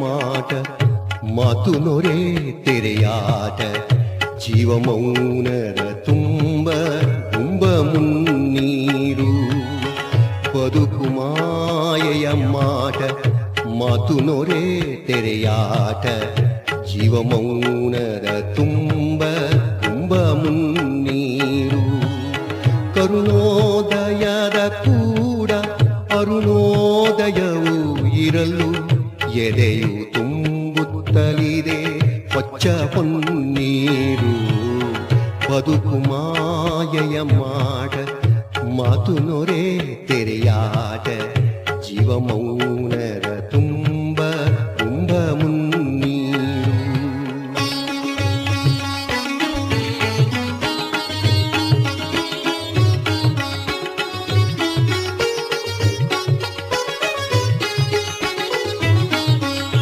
ಮಾಟ ಮಾತು ನೊರೆ ತೆರೆಯಾಟ ಜೀವ ಮೌನರ ತುಂಬ ತುಂಬ ಮುನ್ನೀರು. ಬದುಕು ಮಾಯೆಯ ಮಾಟ ಮಾತು ನೊರೆ ತೆರೆಯಾಟ ಜೀವ ಮೌನರ ತುಂಬ ತುಂಬ ಮುನ್ನೀರು. ಕರುಣೋದಯದ ಕೂಡ ಅರುಣೋದಯವು ಇರಲು ಎದೆಯು ತುಂಬುತ್ತಲಿದೆ ಹೊಚ್ಚ ಹೊನ್ನೀರು ಬದುಕು ಮಾಯೆಯ ಮಾಡ ಮಾತು ನೊರೆ ತೆರೆಯಾಟ ಜೀವ ಮೌನ